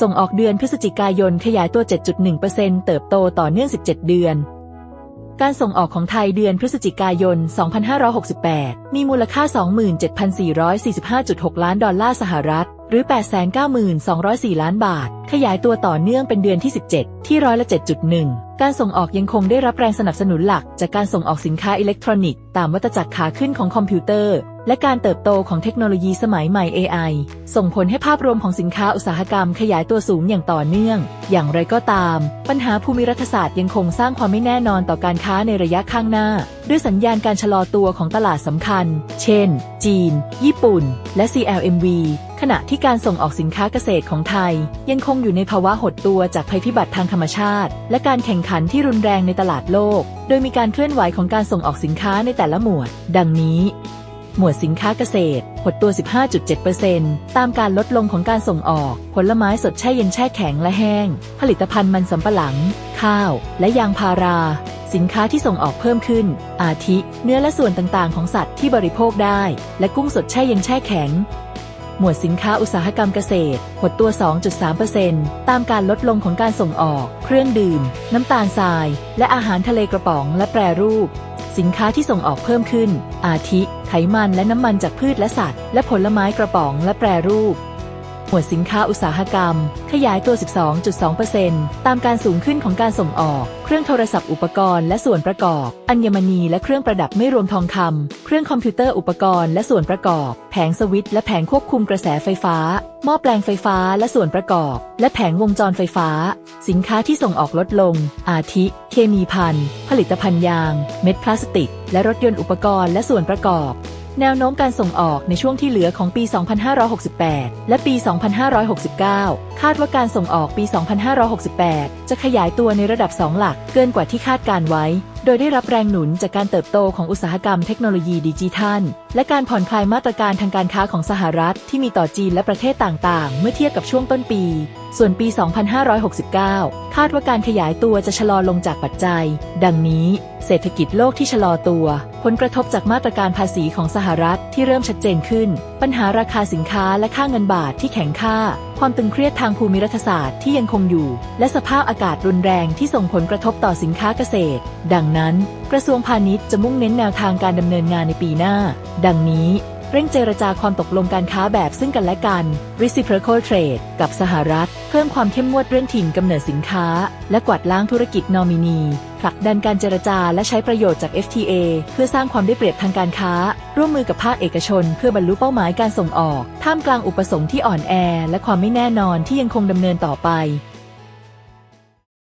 ส่งออกเดือนพฤศจิกายนขยายตัว 7.1%เติบโตต่อเนื่อง 17 เดือน การส่งออกของไทยเดือนพฤศจิกายน 2568 มีมูลค่า 27,445.6 ล้านดอลลาร์สหรัฐ หรือ 892,204 ล้านบาท ขยายตัวต่อเนื่องเป็นเดือนที่ 17 ที่ร้อยละ 7.1 การส่งออกยังคงได้รับแรงสนับสนุนหลัก จากการส่งออกสินค้าอิเล็กทรอนิกส์ตามวัตจักรขาขึ้นของคอมพิวเตอร์ และการเติบโตของเทคโนโลยีสมัยใหม่ AI ส่งผลให้ภาพรวมของสินค้าอุตสาหกรรมขยายตัวสูงอย่างต่อเนื่อง อย่างไรก็ตาม ปัญหาภูมิรัฐศาสตร์ยังคงสร้างความไม่แน่นอนต่อการค้าในระยะข้างหน้า ด้วยสัญญาณการชะลอตัวของตลาดสำคัญ เช่น จีน ญี่ปุ่น และ CLMV ขณะที่การส่งออกสินค้าเกษตรของไทย ยังคงอยู่ในภาวะหดตัวจากภัยพิบัติทางธรรมชาติ และการแข่งขันที่รุนแรงในตลาดโลก โดยมีการเคลื่อนไหวของการส่งออกสินค้าในแต่ละหมวด ดังนี้ หมวดสินค้าเกษตร หดตัว 15.7%ตามการลดลงของการส่งออก ผลไม้สดแช่เย็นแช่แข็งและแห้ง ผลิตภัณฑ์มันสำปะหลัง ข้าว และยางพารา สินค้าที่ส่งออกเพิ่มขึ้น อาทิ เนื้อและส่วนต่างๆ ของสัตว์ที่บริโภคได้ และกุ้งสดแช่เย็นแช่แข็งหมวดสินค้าอุตสาหกรรมเกษตร หดตัว 2.3%ตามการลดลงของการส่งออก เครื่องดื่ม น้ำตาลทราย และอาหารทะเลกระป๋องและแปรรูป สินค้าที่ส่งออกเพิ่มขึ้น อาทิ ไขมันและน้ำมันจากพืชและสัตว์ และผลไม้กระป๋องและแปรรูป หมวดสินค้าอุตสาหกรรม ขยายตัว 12.2%ตามการสูงขึ้นของการส่งออก เครื่องโทรศัพท์อุปกรณ์และส่วนประกอบ อัญมณีและเครื่องประดับไม่รวมทองคำ เครื่องคอมพิวเตอร์อุปกรณ์และส่วนประกอบ แผงสวิตช์และแผงควบคุมกระแสไฟฟ้า หม้อแปลงไฟฟ้าและส่วนประกอบ และแผงวงจรไฟฟ้า สินค้าที่ส่งออกลดลง อาทิ เคมีภัณฑ์ผลิตภัณฑ์ยาง เม็ดพลาสติก และรถยนต์อุปกรณ์และส่วนประกอบ แนวโน้มการส่งออกในช่วงที่เหลือของปี 2568 และปี 2569 คาดว่าการส่งออกปี 2568 จะขยายตัวในระดับ 2 หลัก เกินกว่าที่คาดการไว้ โดยได้รับแรงหนุนจากการเติบโตของอุตสาหกรรมเทคโนโลยีดิจิทัล และการผ่อนคลายมาตรการทางการค้าของสหรัฐที่มีต่อจีนและประเทศต่างๆ เมื่อเทียบกับช่วงต้นปี ส่วนปี 2569 คาดว่าการขยายตัวจะชะลอลงจากปัจจัย ดังนี้ เศรษฐกิจโลกที่ชะลอตัว ผลกระทบจากมาตรการภาษีของสหรัฐที่เริ่มชัดเจนขึ้น ปัญหาราคาสินค้าและค่าเงินบาทที่แข็งค่า ความตึงเครียดทางภูมิรัฐศาสตร์ที่ยังคงอยู่ และสภาพอากาศรุนแรงที่ส่งผลกระทบต่อสินค้าเกษตร ดังนั้น กระทรวงพาณิชย์จะมุ่งเน้นแนวทางการดำเนินงานในปีหน้า ดังนี้ เร่งเจรจาความตกลงการค้าแบบซึ่งกันและกัน reciprocal trade กับสหรัฐ เพิ่มความเข้มงวดเรื่องถิ่นกำเนิดสินค้า และกวาดล้างธุรกิจนอมินี ผลักดันการเจรจาและใช้ประโยชน์จาก FTA เพื่อสร้างความได้เปรียบทางการค้า ร่วมมือกับภาคเอกชน เพื่อบรรลุเป้าหมายการส่งออก ท่ามกลางอุปสงค์ที่อ่อนแอ และความไม่แน่นอนที่ยังคงดำเนินต่อไป